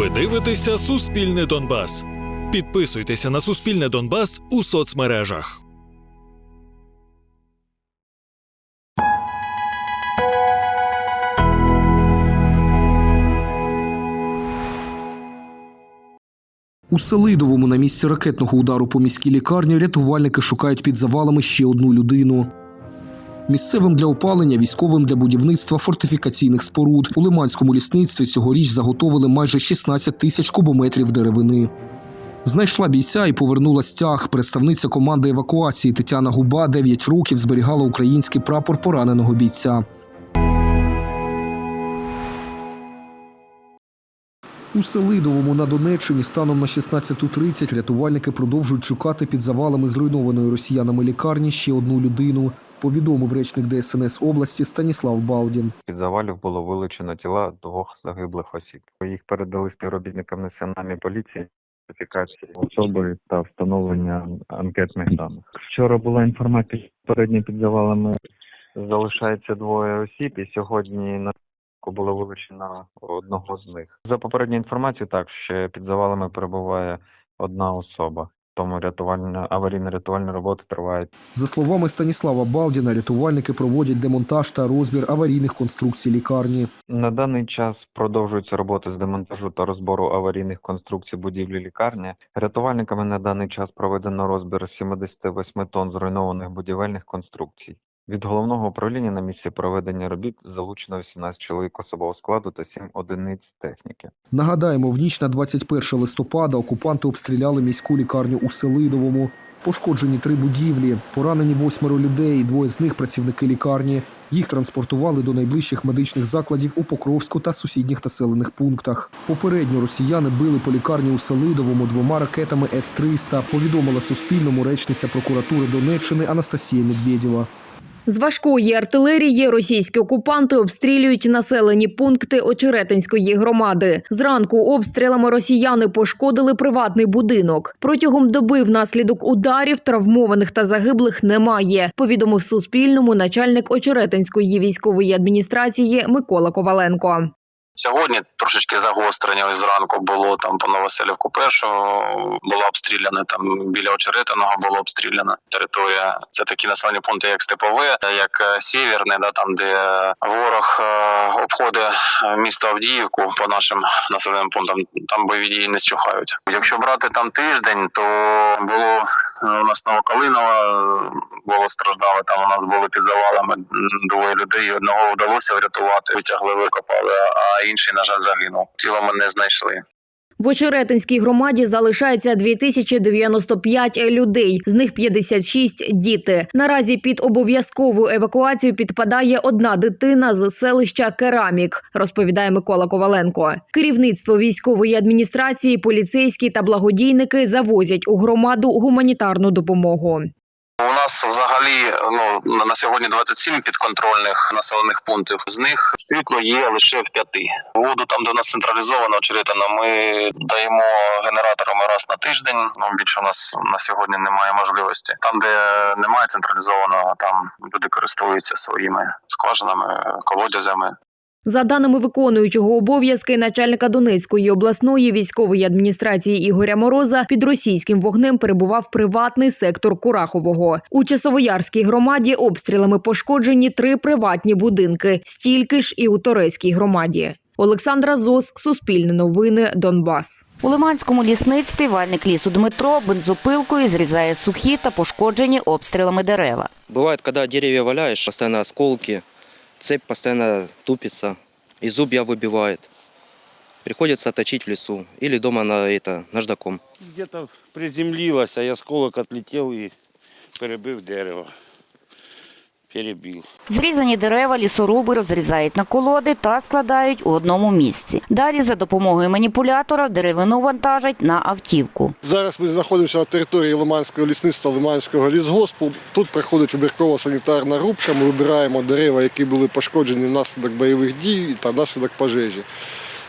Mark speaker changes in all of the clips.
Speaker 1: Ви дивитеся Суспільне Донбас. Підписуйтеся на Суспільне Донбас у соцмережах.
Speaker 2: У Селидовому на місці ракетного удару по міській лікарні рятувальники шукають під завалами ще одну людину. Місцевим для опалення, військовим для будівництва фортифікаційних споруд у Лиманському лісництві цьогоріч заготовили майже 16 тисяч кубометрів деревини. Знайшла бійця і повернула стяг. Представниця команди евакуації Тетяна Губа 9 років зберігала український прапор пораненого бійця. У Селидовому на Донеччині станом на 16.30 рятувальники продовжують шукати під завалами зруйнованої росіянами лікарні ще одну людину. Повідомив речник ДСНС області Станіслав Балдін.
Speaker 3: Під завалів було вилучено тіла двох загиблих осіб. Їх передали співробітникам національної поліції ідентифікації особи та встановлення анкетних даних. Вчора була інформація, що передні під завалами залишається двоє осіб, і сьогодні на було вилучено одного з них. За попередньою інформацією, так ще під завалами перебуває одна особа. Тому рятувальна аварійно-рятувальні роботи тривають
Speaker 2: За словами Станіслава Балдіна, рятувальники проводять демонтаж та розбір аварійних конструкцій лікарні.
Speaker 3: На даний час продовжуються роботи з демонтажу та розбору аварійних конструкцій будівлі лікарні. Рятувальниками на даний час проведено розбір 78 тонн зруйнованих будівельних конструкцій. Від головного управління на місці проведення робіт залучено 18 чоловік особового складу та 7 одиниць техніки.
Speaker 2: Нагадаємо, в ніч на 21 листопада окупанти обстріляли міську лікарню у Селидовому. Пошкоджені три будівлі, поранені восьмеро людей, двоє з них працівники лікарні. Їх транспортували до найближчих медичних закладів у Покровську та сусідніх населених пунктах. Попередньо росіяни били по лікарні у Селидовому двома ракетами С-300, повідомила Суспільному речниця прокуратури Донеччини Анастасія Медведєва.
Speaker 4: З важкої артилерії російські окупанти обстрілюють населені пункти Очеретинської громади. Зранку обстрілами росіяни пошкодили приватний будинок. Протягом доби внаслідок ударів травмованих та загиблих немає. Повідомив Суспільному начальник Очеретинської військової адміністрації Микола Коваленко.
Speaker 5: Сьогодні трошечки загострення ось зранку було там по Новоселівку першого було обстріляне, там біля Очеретиного було обстріляна територія. Це такі населені пункти, як Степове, як е, Сєвєрне, да, там де ворог е, обходить е, місто Авдіївку по нашим населеним пунктам, там бойові дії не щухають. Якщо брати там тиждень, то було е, у нас Новокалинова е, було страждало. Там у нас були під завалами двоє людей. Одного вдалося врятувати, витягли, викопали, а інший, на жаль, загинув. Тіло ми не знайшли.
Speaker 4: В Очеретинській громаді залишається 2095 людей, з них 56 – діти. Наразі під обов'язкову евакуацію підпадає одна дитина з селища Керамік, розповідає Микола Коваленко. Керівництво військової адміністрації, поліцейські та благодійники завозять у громаду гуманітарну допомогу.
Speaker 5: У нас взагалі ну на- сьогодні 27 підконтрольних населених пунктів. З них світло є лише в п'яти. Воду там, де нас централізовано очеретина, ми даємо генераторами раз на тиждень. Ну більше у нас на сьогодні немає можливості. Там, де немає централізованого, там люди користуються своїми скважинами, колодязями.
Speaker 4: За даними виконуючого обов'язки начальника Донецької обласної військової адміністрації Ігоря Мороза, під російським вогнем перебував приватний сектор Курахового. У Часовоярській громаді обстрілами пошкоджені три приватні будинки, стільки ж і у Торецькій громаді. Олександра Зос, Суспільне новини, Донбас.
Speaker 6: У Лиманському лісництві вальник лісу Дмитро бензопилкою зрізає сухі та пошкоджені обстрілами дерева.
Speaker 7: Бывает, когда деревья валяешь, постоянно осколки, цепь постоянно тупится, и зубья выбивает. Приходится точить в лесу или дома на это, наждаком.
Speaker 8: Где-то приземлилась, а я осколок отлетел и перебив дерево. Перебил.
Speaker 6: Зрізані дерева лісоруби розрізають на колоди та складають у одному місці. Далі за допомогою маніпулятора деревину вантажать на автівку.
Speaker 9: Зараз ми знаходимося на території Лиманського лісництва Лиманського лісгоспу. Тут проходить вибіркова санітарна рубка. Ми вибираємо дерева, які були пошкоджені внаслідок бойових дій та внаслідок пожежі.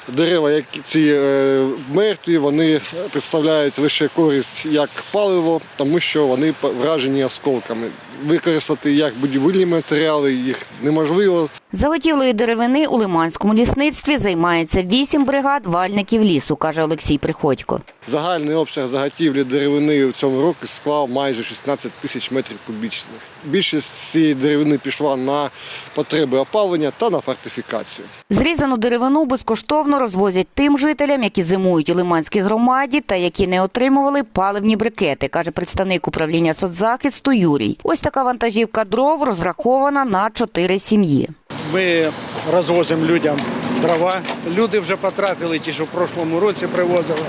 Speaker 9: Дерева, як ці е, мертві, вони представляють лише користь як паливо, тому що вони вражені осколками. Використати як будівельні матеріали їх неможливо.
Speaker 6: Заготівлею деревини у Лиманському лісництві займається вісім бригад вальників лісу, каже Олексій Приходько.
Speaker 9: Загальний обсяг заготівлі деревини у цьому році склав майже 16 тисяч метрів кубічних. Більшість цієї деревини пішла на потреби опалення та на фортифікацію.
Speaker 6: Зрізану деревину безкоштовно розвозять тим жителям, які зимують у Лиманській громаді та які не отримували паливні брикети, каже представник управління соцзахисту Юрій. Ось така вантажівка дров розрахована на чотири сім'ї.
Speaker 10: Ми розвозимо людям дрова. Люди вже потратили ті, що в прошлому році привозили.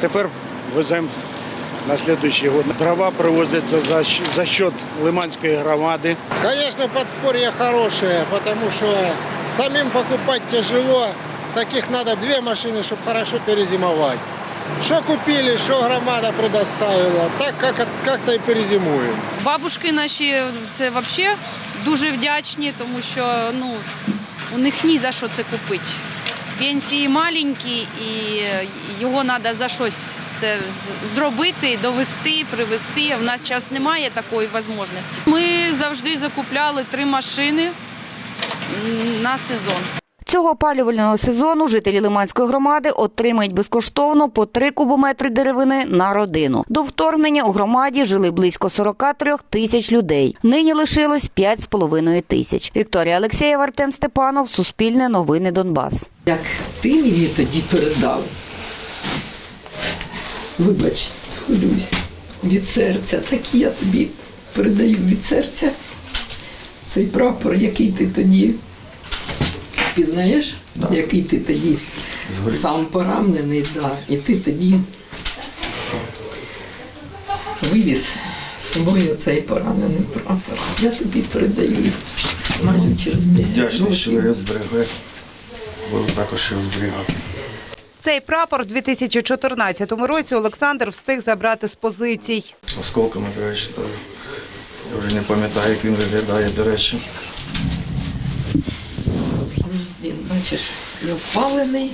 Speaker 10: Тепер веземо на наступний рік. Дрова привозяться за, за счет Лиманської громади.
Speaker 9: Конечно, подспорье хорошее, потому что самим покупать тяжело. Таких надо две машины, чтобы хорошо перезимовать. Что купили, что громада предоставила, так как, как-то и перезимуем.
Speaker 11: Бабушки наші це взагалі дуже вдячні, тому що ну, у них ні за що це купити. Пенсії маленькі і його треба за щось це зробити, довести, привезти. У нас зараз немає такої можливості. Ми завжди закупляли три машини на сезон.
Speaker 6: Цього опалювального сезону жителі Лиманської громади отримають безкоштовно по 3 кубометри деревини на родину. До вторгнення у громаді жили близько 43 тисяч людей. Нині лишилось 5,5 тисяч. Вікторія Олексєєва, Артем Степанов, Суспільне новини Донбас.
Speaker 12: Як ти мені тоді передав. Вибач, хвилююсь. Від серця. Так я тобі передаю від серця цей прапор, який ти тоді пізнаєш, який ти тоді сам поранений, да. і ти тоді вивіз з собою цей поранений прапор. Я тобі передаю майже через 10
Speaker 13: Вдячний, що ви
Speaker 12: років.
Speaker 13: його зберегли. Буду також його зберігати.
Speaker 11: Цей прапор у 2014 році Олександр встиг забрати з позицій.
Speaker 13: Осколками, до речі, то я вже не пам'ятаю, як він виглядає, до речі.
Speaker 12: Він, бачиш, і обпалений,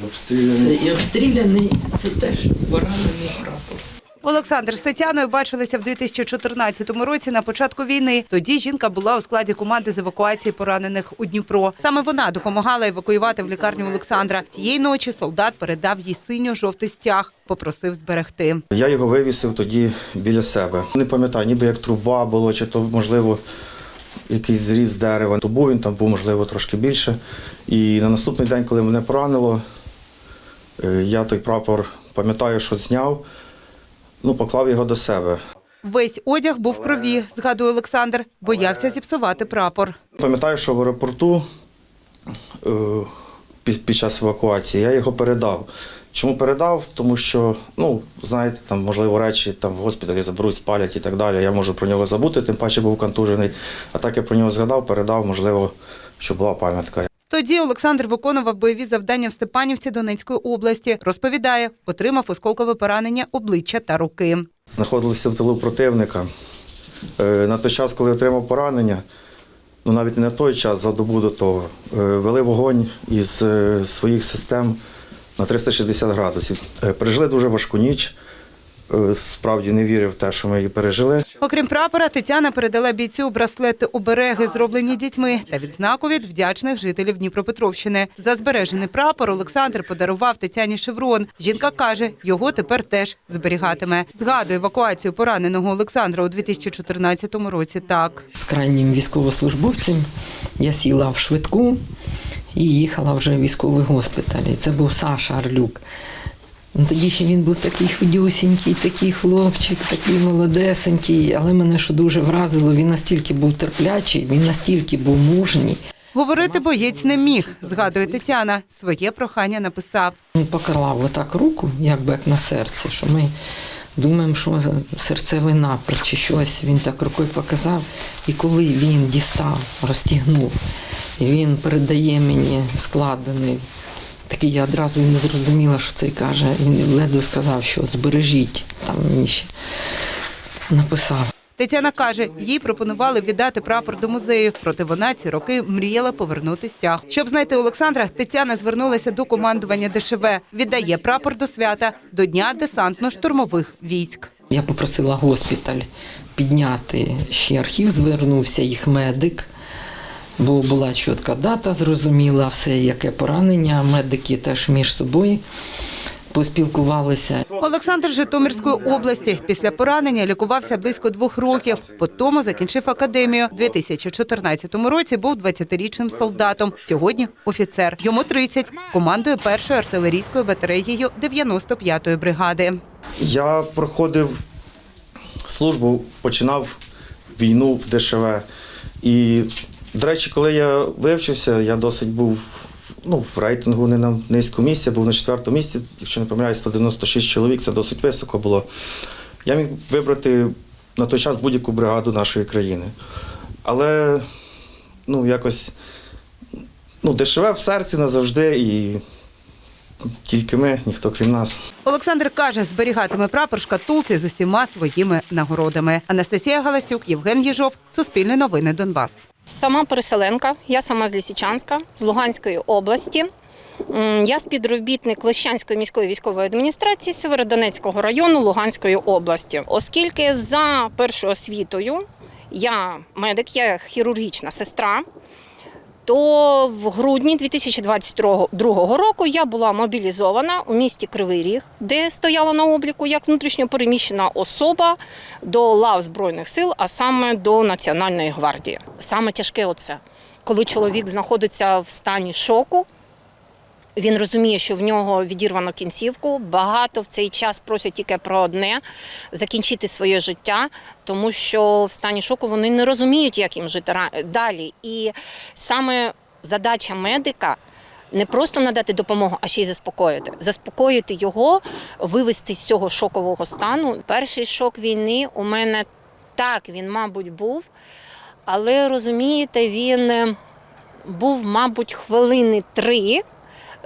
Speaker 12: це
Speaker 13: Обстріляний.
Speaker 12: і обстріляний. Це теж поранений прапор.
Speaker 11: Олександр з Тетяною бачилися в 2014 році на початку війни. Тоді жінка була у складі команди з евакуації поранених у Дніпро. Саме вона допомагала евакуювати в лікарню Олександра. Тієї ночі солдат передав їй синьо-жовтий стяг, попросив зберегти.
Speaker 13: Я його вивісив тоді біля себе. Не пам'ятаю, ніби як труба було, чи то, можливо, якийсь зріз дерева. То був він там був, можливо, трошки більше. І на наступний день, коли мене поранило, е, я той прапор пам'ятаю, що зняв, ну, поклав його до себе.
Speaker 11: Весь одяг був в крові, згадує Олександр. Боявся зіпсувати прапор.
Speaker 13: Пам'ятаю, що в аеропорту е, під, під час евакуації я його передав. Чому передав? Тому що, ну, знаєте, там, можливо, речі там, в госпіталі заберуть, спалять і так далі. Я можу про нього забути, тим паче був контужений. А так я про нього згадав, передав, можливо, щоб була пам'ятка.
Speaker 11: Тоді Олександр виконував бойові завдання в Степанівці Донецької області. Розповідає, отримав осколкове поранення обличчя та руки.
Speaker 13: знаходилися в тилу противника. Е, На той час, коли отримав поранення, ну навіть не на той час, за добу до того, е, вели вогонь із е, своїх систем на 360 градусів. Е, Пережили дуже важку ніч. Е, Справді не вірив в те, що ми її пережили.
Speaker 11: Окрім прапора, Тетяна передала бійцю браслети обереги, зроблені дітьми, та відзнаку від вдячних жителів Дніпропетровщини. За збережений прапор Олександр подарував Тетяні шеврон. Жінка каже, його тепер теж зберігатиме. Згадує евакуацію пораненого Олександра у 2014 році. Так
Speaker 12: З крайнім військовослужбовцем я сіла в швидку і їхала вже в військовий госпіталь. І це був Саша Арлюк. Ну, Тоді ще він був такий худюсінький, такий хлопчик, такий молодесенький. Але мене що дуже вразило, він настільки був терплячий, він настільки був мужній.
Speaker 11: говорити боєць не міг. Згадує Тетяна. Своє прохання написав.
Speaker 12: Він поклав отак руку, якби як на серце, що ми думаємо, що серцевий напад чи щось. Він так рукою показав. І коли він дістав, розтягнув, він передає мені складений. Такий я одразу не зрозуміла, що це каже. Він ледве сказав, що збережіть там мені ще написав.
Speaker 11: Тетяна каже, їй пропонували віддати прапор до музею, проте вона ці роки мріяла повернути стяг. Щоб знайти Олександра, Тетяна звернулася до командування ДШВ. Віддає прапор до свята до дня десантно-штурмових військ.
Speaker 12: Я попросила госпіталь підняти ще архів, звернувся їх медик. Бо була чітка дата, зрозуміла все, яке поранення. Медики теж між собою поспілкувалися.
Speaker 14: Олександр з Житомирської області після поранення лікувався близько двох років. Потім закінчив академію. У 2014 році був 20-річним солдатом. Сьогодні офіцер. Йому 30. Командує першою артилерійською батареєю 95-ї бригади.
Speaker 13: Я проходив службу, починав війну в ДШВ. І, до речі, коли я вивчився, я досить був ну, в рейтингу не на низькому місці, був на четвертому місці, якщо не помиляюсь, 196 чоловік, це досить високо було. Я міг вибрати на той час будь-яку бригаду нашої країни. Але ну, якось ну, ДШВ в серці назавжди і тільки ми, ніхто крім нас.
Speaker 14: Олександр каже, зберігатиме прапор шкатулці з усіма своїми нагородами. Анастасія Галасюк, Євген Єжов, Суспільне новини Донбас.
Speaker 15: Сама переселенка, я сама з Лісичанська, з Луганської області. Я співробітник Лищанської міської військової адміністрації Северодонецького району Луганської області. Оскільки за першою освітою я медик, я хірургічна сестра, то в грудні 2022 року я була мобілізована у місті Кривий Ріг, де стояла на обліку як внутрішньопереміщена особа до лав Збройних сил, а саме до Національної гвардії. Саме тяжке оце, коли чоловік знаходиться в стані шоку. Він розуміє, що в нього відірвано кінцівку. Багато в цей час просять тільки про одне закінчити своє життя, тому що в стані шоку вони не розуміють, як їм жити далі. І саме задача медика. Не просто надати допомогу, а ще й заспокоїти. Заспокоїти його, вивести з цього шокового стану. Перший шок війни у мене так, він, мабуть, був, але розумієте, він е, був, мабуть, хвилини три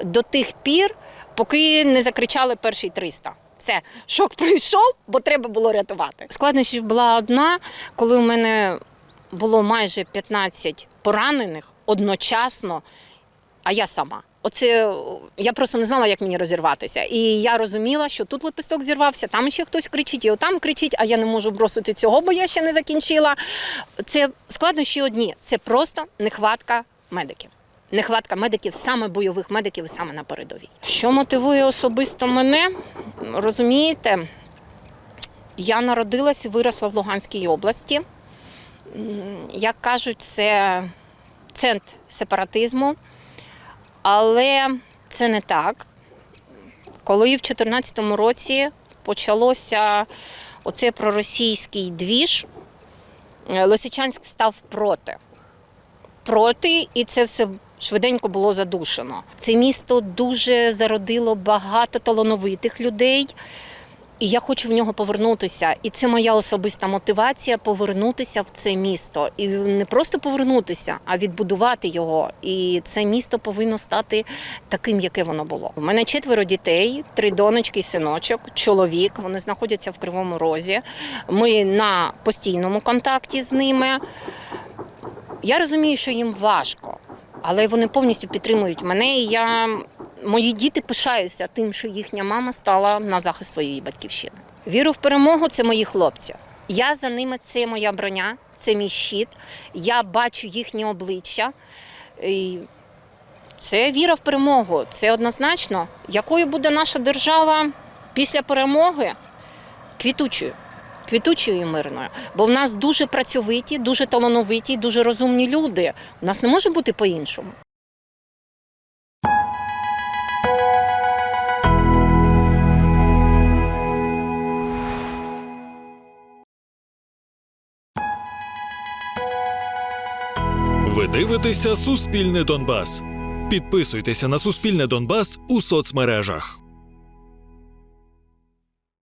Speaker 15: до тих пір, поки не закричали перший 300. Все, шок пройшов, бо треба було рятувати. Складнощі була одна, коли у мене було майже 15 поранених одночасно, а я сама. Оце я просто не знала, як мені розірватися. І я розуміла, що тут лепесток зірвався, там ще хтось кричить, і отам кричить, а я не можу бросити цього, бо я ще не закінчила. Це складнощі одні, це просто нехватка медиків. Нехватка медиків, саме бойових медиків, саме на передовій. Що мотивує особисто мене? Розумієте, я народилась і виросла в Луганській області. Як кажуть, це центр сепаратизму, але це не так. Коли в 2014 році почалося оце проросійський двіж, е, Лисичанськ став проти проти, і це все швиденько було задушено. Це місто дуже зародило багато талановитих людей. І я хочу в нього повернутися. І це моя особиста мотивація повернутися в це місто. І не просто повернутися, а відбудувати його. І це місто повинно стати таким, яке воно було. У мене четверо дітей, три донечки синочок, чоловік. Вони знаходяться в Кривому Розі. Ми на постійному контакті з ними. Я розумію, що їм важко, але вони повністю підтримують мене. І я мої діти пишаються тим, що їхня мама стала на захист своєї батьківщини. Віру в перемогу це мої хлопці. Я за ними це моя броня, це мій щит. Я бачу їхні обличчя. І це віра в перемогу. Це однозначно. Якою буде наша держава після перемоги? Квітучою. Квітучою і мирною. Бо в нас дуже працьовиті, дуже талановиті, дуже розумні люди. У нас не може бути по-іншому.
Speaker 1: Ви дивитеся Суспільне Донбас. Підписуйтеся на Суспільне Донбас у соцмережах.